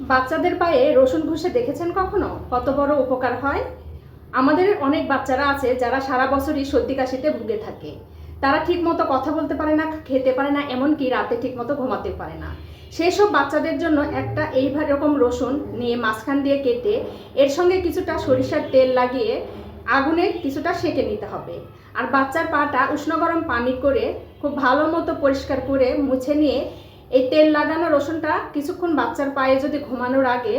বাচ্চাদের পায়ে রসুন ঘষে দেখেছেন কখনো? কত বড় উপকার হয়? আমাদের অনেক বাচ্চারা আছে যারা সারা বছরই সর্দি কাশিতে ভুগে থাকে। তারা ঠিকমতো কথা বলতে পারে না, খেতে পারে না, এমনকি রাতে ঠিকমতো ঘুমাতে পারে না। সেই সব বাচ্চাদের জন্য একটা এই রকম রসুন নিয়ে মাঝখান দিয়ে কেটে এর সঙ্গে কিছুটা সরিষার তেল লাগিয়ে আগুনে কিছুটা সেঁকে নিতে হবে। আর বাচ্চার পাটা উষ্ণ গরম পানি করে খুব ভালো মতো পরিষ্কার করে মুছে নিয়ে এই তেল লাগানো রসুনটা কিছুক্ষণ বাচ্চার পায়ে যদি ঘুমানোর আগে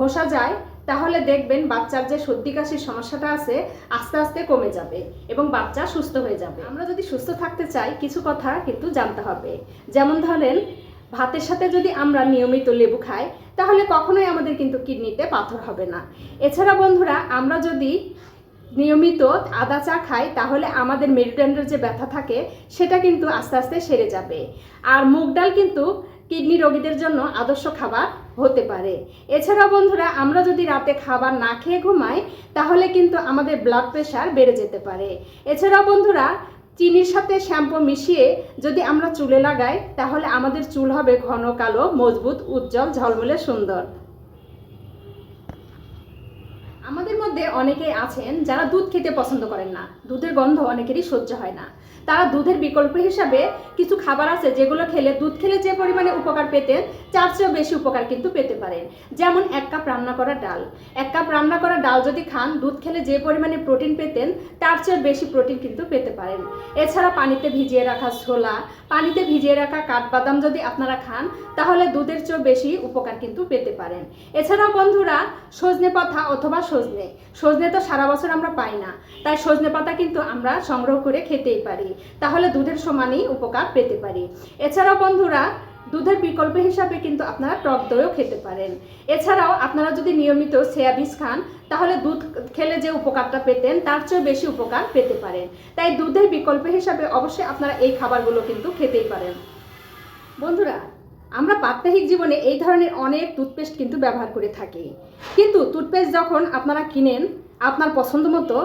ঘষা যায়, তাহলে দেখবেন বাচ্চার যে সর্দি কাশির সমস্যাটা আছে, আস্তে আস্তে কমে যাবে এবং বাচ্চা সুস্থ হয়ে যাবে। আমরা যদি সুস্থ থাকতে চাই, কিছু কথা কিন্তু জানতে হবে। যেমন ধরেন, ভাতের সাথে যদি আমরা নিয়মিত লেবু খাই, তাহলে কখনোই আমাদের কিন্তু কিডনিতে পাথর হবে না। এছাড়া বন্ধুরা, আমরা যদি নিয়মিত আদা চা খাই, তাহলে আমাদের মেরুদণ্ডের যে ব্যথা থাকে, সেটা কিন্তু আস্তে আস্তে সেরে যাবে। আর মুগ ডাল কিন্তু কিডনি রোগীদের জন্য আদর্শ খাবার হতে পারে। এছাড়াও বন্ধুরা, আমরা যদি রাতে খাবার না খেয়ে ঘুমাই, তাহলে কিন্তু আমাদের ব্লাড প্রেশার বেড়ে যেতে পারে। এছাড়াও বন্ধুরা, চিনির সাথে শ্যাম্পু মিশিয়ে যদি আমরা চুলে লাগাই, তাহলে আমাদের চুল হবে ঘন, কালো, মজবুত, উজ্জ্বল, ঝলমলে সুন্দর। আমাদের মধ্যে অনেকেই আছেন যারা দুধ খেতে পছন্দ করেন না। দুধের গন্ধ অনেকেরই সহ্য হয় না। তারা দুধের বিকল্প হিসাবে কিছু খাবার আছে যেগুলো খেলে, দুধ খেলে যে পরিমাণে উপকার পেতেন চার চেয়েও বেশি উপকার কিন্তু পেতে পারেন। যেমন এক কাপ রান্না করা ডাল। এক কাপ রান্না করা ডাল যদি খান, দুধ খেলে যে পরিমাণে প্রোটিন পেতেন, তার চেয়ে বেশি প্রোটিন কিন্তু পেতে পারেন। এছাড়া পানিতে ভিজিয়ে রাখা ছোলা, পানিতে ভিজিয়ে রাখা কাঠবাদাম যদি আপনারা খান, তাহলে দুধের চেয়েও বেশি উপকার কিন্তু পেতে পারেন। এছাড়াও বন্ধুরা, সজনে পাতা অথবা সজনে। সজনে তো সারা বছর আমরা পাই না। তাই সজনে পাতা কিন্তু আমরা সংগ্রহ করে খেতেই পারি। তাহলে দুধের সমানই উপকার পেতে পারি। এছাড়াও বন্ধুরা, দুধের বিকল্প হিসাবে কিন্তু আপনারা টক দইও খেতে পারেন। এছাড়াও আপনারা যদি নিয়মিত সেয়াবিস খান, তাহলে দুধ খেলে যে উপকারটা পেতেন, তার চেয়েও বেশি উপকার পেতে পারেন। তাই দুধের বিকল্প হিসাবে অবশ্যই আপনারা এই খাবারগুলো কিন্তু খেতেই পারেন। বন্ধুরা আমরা প্রাত্যহিক জীবনে এই ধরনের অনেক টুথপেস্ট কিন্তু ব্যবহার করে থাকি। কিন্তু টুথপেস্ট যখন আপনারা কিনেন, আপনার পছন্দ মতো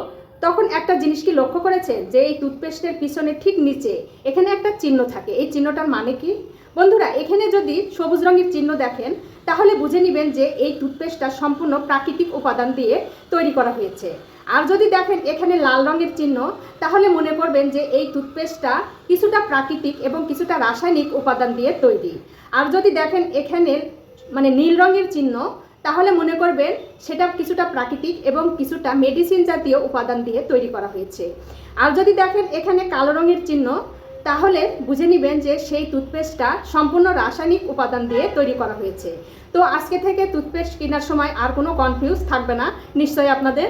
তখন একটা জিনিস কি লক্ষ্য করেছেন যে এই টুথপেস্টের পিছনে ঠিক নিচে এখানে একটা চিহ্ন থাকে। এই চিহ্নটার মানে কি? বন্ধুরা, এখানে যদি সবুজ রঙের চিহ্ন দেখেন, তাহলে বুঝে নেবেন যে এই টুথপেস্টটা সম্পূর্ণ প্রাকৃতিক উপাদান দিয়ে তৈরি করা হয়েছে। আর যদি দেখেন এখানে লাল রঙের চিহ্ন, তাহলে মনে করবেন যে এই টুথপেস্টটা কিছুটা প্রাকৃতিক এবং কিছুটা রাসায়নিক উপাদান দিয়ে তৈরি। আর যদি দেখেন এখানে মানে নীল রঙের চিহ্ন তাহলে মনে করবেন সেটা কিছুটা প্রাকৃতিক এবং কিছুটা মেডিসিন জাতীয় উপাদান দিয়ে তৈরি করা হয়েছে। আর যদি দেখেন এখানে কালো রঙের চিহ্ন, তাহলে বুঝে নেবেন যে সেই টুথপেস্টটা সম্পূর্ণ রাসায়নিক উপাদান দিয়ে তৈরি করা হয়েছে। তো আজকে থেকে টুথপেস্ট কেনার সময় আর কোনো কনফিউজ থাকবে না। নিশ্চয়ই আপনাদের